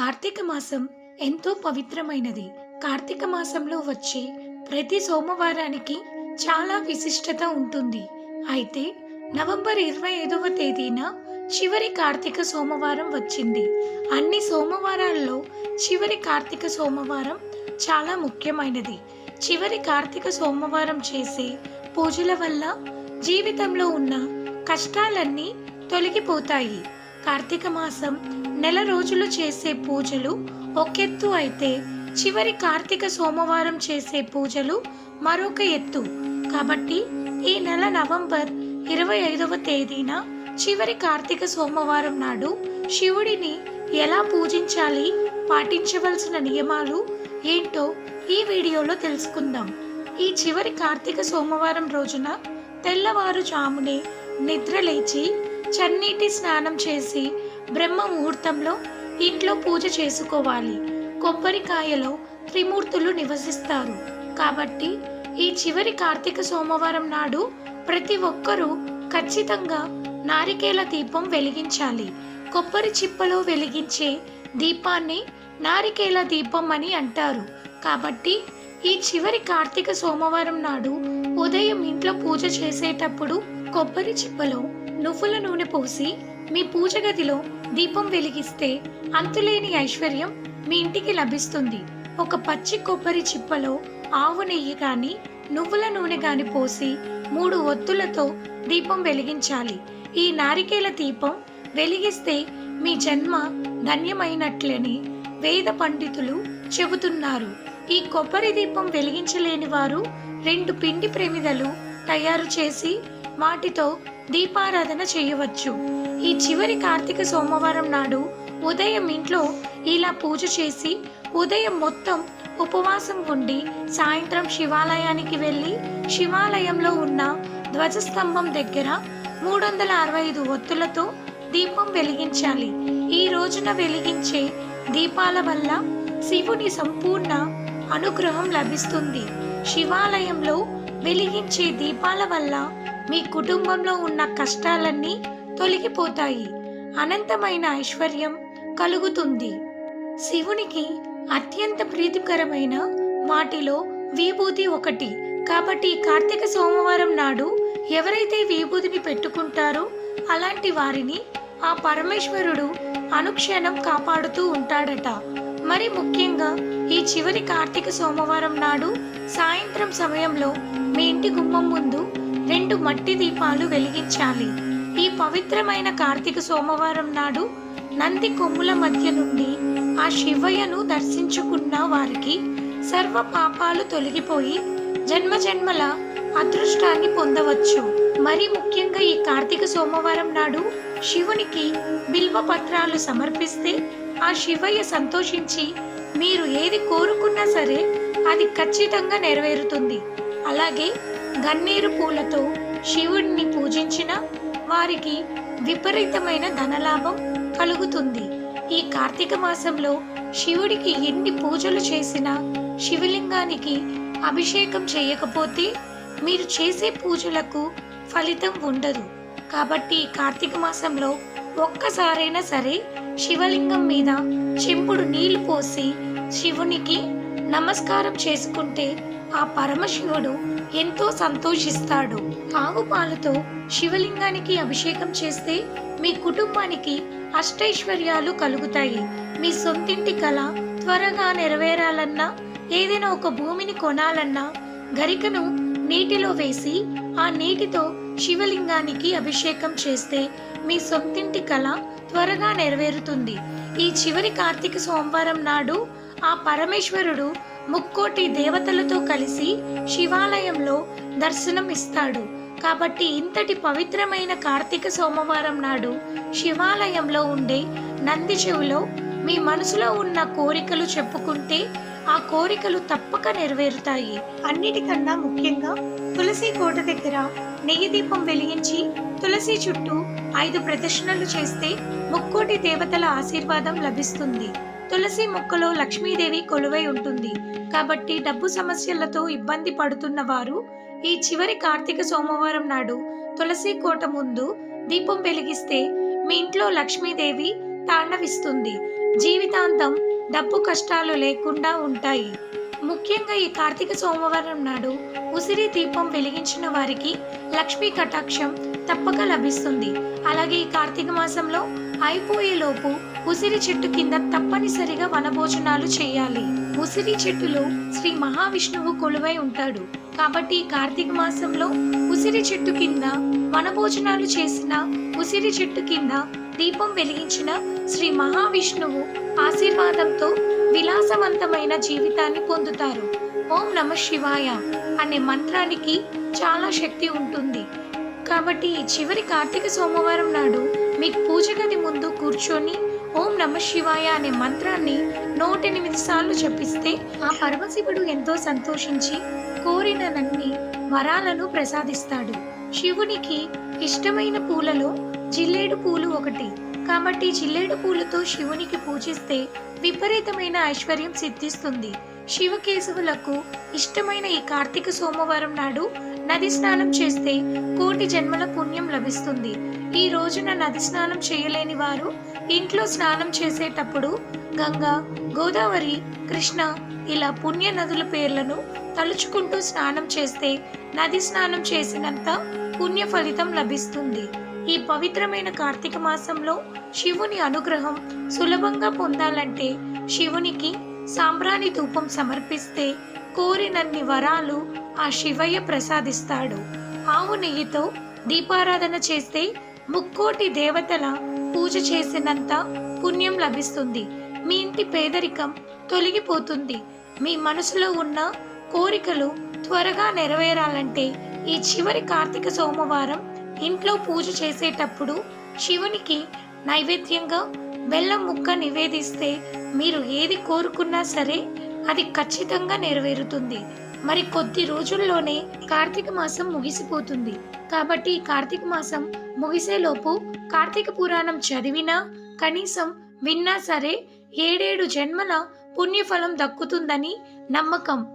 కార్తీక మాసం ఎంతో పవిత్రమైనది. కార్తీక మాసంలో వచ్చే ప్రతి సోమవారానికి చాలా విశిష్టత ఉంటుంది. అయితే నవంబర్ ఇరవై ఐదవ తేదీన చివరి కార్తీక సోమవారం వచ్చింది. అన్ని సోమవారాల్లో చివరి కార్తీక సోమవారం చాలా ముఖ్యమైనది. చివరి కార్తీక సోమవారం చేసే పూజల వల్ల జీవితంలో ఉన్న కష్టాలన్నీ తొలగిపోతాయి. కార్తీక మాసం నెల రోజులు చేసే పూజలు ఒకెత్తు అయితే చివరి కార్తీక సోమవారం చేసే పూజలు మరొక ఎత్తు. కాబట్టి ఈ నెల నవంబర్ ఇరవై ఐదవ తేదీన చివరి కార్తీక సోమవారం నాడు శివుడిని ఎలా పూజించాలి పాటించవలసిన నియమాలు ఏంటో ఈ వీడియోలో తెలుసుకుందాం. ఈ చివరి కార్తీక సోమవారం రోజున తెల్లవారుజామునే నిద్ర లేచి చన్నీటి స్నానం చేసి బ్రహ్మ ముహూర్తంలో ఇంట్లో పూజ చేసుకోవాలి. కొబ్బరికాయలో త్రిమూర్తులు నివసిస్తారు. కాబట్టి ఈ చివరి కార్తీక సోమవారం నాడు ప్రతి ఒక్కరూ ఖచ్చితంగా నారికేల దీపం వెలిగించాలి. కొబ్బరి చిప్పలో వెలిగించే దీపాన్ని నారికేల దీపం అని అంటారు. కాబట్టి ఈ చివరి కార్తీక సోమవారం నాడు ఉదయం ఇంట్లో పూజ చేసేటప్పుడు కొబ్బరి చిప్పలో నువ్వుల నూనె పోసి మీ పూజ గదిలో దీపం వెలిగిస్తే అంతులేని ఐశ్వర్యం మీ ఇంటికి లభిస్తుంది. ఒక పచ్చి కొబ్బరి చిప్పలో ఆవు నెయ్యి కానీ నువ్వుల నూనె గాని పోసి మూడు ఒత్తులతో దీపం వెలిగించాలి. ఈ నారికేల దీపం వెలిగిస్తే మీ జన్మ ధన్యమైనట్లని వేద పండితులు చెబుతున్నారు. ఈ కొబ్బరి దీపం వెలిగించలేని వారు రెండు పిండి ప్రమిదలు తయారు చేసి వాటితో దీపారాధన చేయవచ్చు. ఈ చివరి కార్తీక సోమవారం నాడు ఉదయం ఇంట్లో ఇలా పూజ చేసి ఉదయం మొత్తం ఉపవాసం ఉండి సాయంత్రం శివాలయానికి వెళ్ళి శివాలయంలో ఉన్న ధ్వజస్తంభం దగ్గర మూడు వందల అరవై ఐదు ఒత్తులతో దీపం వెలిగించాలి. ఈ రోజున వెలిగించే దీపాల వల్ల శివుని సంపూర్ణ అనుగ్రహం లభిస్తుంది. శివాలయంలో వెలిగించే దీపాల వల్ల మీ కుటుంబంలో ఉన్న కష్టాలన్నీ తొలగిపోతాయి. అనంతమైన ఐశ్వర్యం కలుగుతుంది. శివునికి అత్యంత ప్రీతికరమైన వాటిలో విభూతి ఒకటి. కాబట్టి కార్తీక సోమవారం నాడు ఎవరైతే విభూతిని పెట్టుకుంటారో అలాంటి వారిని ఆ పరమేశ్వరుడు అనుక్షణం కాపాడుతూ ఉంటాడట. మరి ముఖ్యంగా ఈ చివరి కార్తీక సోమవారం నాడు సాయంత్రం సమయంలో మీ ఇంటి గుమ్మం ముందు రెండు మట్టి దీపాలు వెలిగించాలి. ఈ పవిత్రమైన కార్తీక సోమవారం నాడు నంది కొమ్ముల మధ్య నుండి ఆ శివయ్యను దర్శించుకున్న వారికి సర్వ పాపాలు తొలగిపోయి జన్మ జన్మల అదృష్టాన్ని పొందవచ్చు. మరి ముఖ్యంగా ఈ కార్తీక సోమవారం నాడు శివునికి బిల్వ పత్రాలు సమర్పిస్తే ఆ శివయ్య సంతోషించి మీరు ఏది కోరుకున్నా సరే అది ఖచ్చితంగా నెరవేరుతుంది. అలాగే గన్నేరు పూలతో శివుడిని పూజించిన వారికి విపరీతమైన ధనలాభం కలుగుతుంది. ఈ కార్తీక మాసంలో శివుడికి ఎన్ని పూజలు చేసినా శివలింగానికి అభిషేకం చేయకపోతే మీరు చేసే పూజలకు ఫలితం ఉండదు. కాబట్టి కార్తీక మాసంలో ఒక్కసారైనా సరే శివలింగం మీద చెంపుడు నీళ్ళు పోసి శివునికి నమస్కారం చేసుకుంటే ఆ పరమశివుడు ఎంతో సంతోషిస్తాడు. ఆవు పాలతో శివలింగానికి అభిషేకం చేస్తే మీ కుటుంబానికి అష్టైశ్వర్యాలు కలుగుతాయి. మీ సొంతింటి కళ త్వరగా నెరవేరాలన్నా ఏదైనా ఒక భూమిని కొనాలన్నా గరికను నీటిలో వేసి ఆ నీటితో శివలింగానికి అభిషేకం చేస్తే మీ సొంతింటి కళ త్వరగా నెరవేరుతుంది. ఈ చివరి కార్తీక సోమవారం నాడు ఆ పరమేశ్వరుడు ముక్కోటి దేవతలతో కలిసి శివాలయంలో దర్శనం ఇస్తాడు కాబట్టి ఇంతటి పవిత్రమైన కార్తీక సోమవారం నాడు శివాలయంలో ఉండే నంది చెవులో మీ మనసులో ఉన్న కోరికలు చెప్పుకుంటే ఆ కోరికలు తప్పక నెరవేరుతాయి. అన్నిటికన్నా ముఖ్యంగా తులసి కోట దగ్గర నెయ్యి దీపం వెలిగించి తులసి చుట్టూ ఐదు ప్రదర్శనలు చేస్తే ముక్కోటి దేవతల ఆశీర్వాదం లభిస్తుంది. తులసి మొక్కలో లక్ష్మీదేవి కొలువై ఉంటుంది. కాబట్టి డబ్బు సమస్యలతో ఇబ్బంది పడుతున్న వారు ఈ చివరి కార్తీక సోమవారం నాడు తులసి కోట ముందు దీపం వెలిగిస్తే మీ ఇంట్లో లక్ష్మీదేవి తాండవిస్తుంది. జీవితాంతం డబ్బు కష్టాలు లేకుండా ఉంటాయి. ముఖ్యంగా ఈ కార్తీక సోమవారం నాడు ఉసిరి దీపం వెలిగించిన వారికి లక్ష్మీ కటాక్షం తప్పక లభిస్తుంది. అలాగే ఈ కార్తీక మాసంలో అయిపోయేలోపు ఉసిరి చెట్టు కింద తప్పనిసరిగా వనభోజనాలు చేయాలి. ఉసిరి చెట్టులో శ్రీ మహావిష్ణువు కొలువై ఉంటాడు. కాబట్టి కార్తీక మాసంలో ఉసిరి చెట్టు కింద వనభోజనాలు చేసిన ఉసిరి చెట్టు కింద దీపం వెలిగించిన శ్రీ మహావిష్ణువు ఆశీర్వాదంతో విలాసవంతమైన జీవితాన్ని పొందుతారు. ఓం నమ శివాయ అనే మంత్రానికి చాలా శక్తి ఉంటుంది. కాబట్టి చివరి కార్తీక సోమవారం నాడు మీకు పూజ గది ముందు కూర్చొని ఓం నమ శివాయ అనే మంత్రాన్ని నూటెనిమిది సార్లు జపిస్తే ఆ పరమశివుడు ఎంతో సంతోషించి కోరిననన్ని వరాలను ప్రసాదిస్తాడు. శివునికి ఇష్టమైన పూలలో జిల్లేడు పూలు ఒకటి. కాబట్టి జిల్లేడు పూలతో శివునికి పూజిస్తే విపరీతమైన ఐశ్వర్యం సిద్ధిస్తుంది. శివకేశవులకు ఇష్టమైన ఈ కార్తీక సోమవారం నాడు నది స్నానం చేస్తే కోటి జన్మల పుణ్యం లభిస్తుంది. ఈ రోజున నది స్నానం చేయలేని వారు ఇంట్లో స్నానం చేసేటప్పుడు గంగా గోదావరి కృష్ణ ఇలా పుణ్య నదుల పేర్లను తలుచుకుంటూ స్నానం చేస్తే నది స్నానం చేసినంత పుణ్య ఫలితం లభిస్తుంది. ఈ పవిత్రమైన కార్తీక మాసంలో శివుని అనుగ్రహం సులభంగా పొందాలంటే శివునికి సాంబ్రాణి ధూపం సమర్పిస్తే కోరినన్ని వరాలు ఆ శివయ్య ప్రసాదిస్తాడు. ఆవు నెయ్యితో దీపారాధన చేస్తే ముక్కోటి దేవతల పూజ చేసినంత పుణ్యం లభిస్తుంది. మీ ఇంటి పేదరికం తొలగిపోతుంది. మీ మనసులో ఉన్న కోరికలు త్వరగా నెరవేరాలంటే ఈ చివరి కార్తీక సోమవారం ఇంట్లో పూజ చేసేటప్పుడు శివునికి నైవేద్యంగా బెల్లం ముక్క నివేదిస్తే మీరు ఏది కోరుకున్నా సరే అది ఖచ్చితంగా నెరవేరుతుంది. మరి కొద్ది రోజుల్లోనే కార్తీక మాసం ముగిసిపోతుంది. కాబట్టి కార్తీక మాసం ముగిసేలోపు కార్తీక పురాణం చదివినా కనీసం విన్నా సరే ఏడేడు జన్మల పుణ్యఫలం దక్కుతుందని నమ్మకం.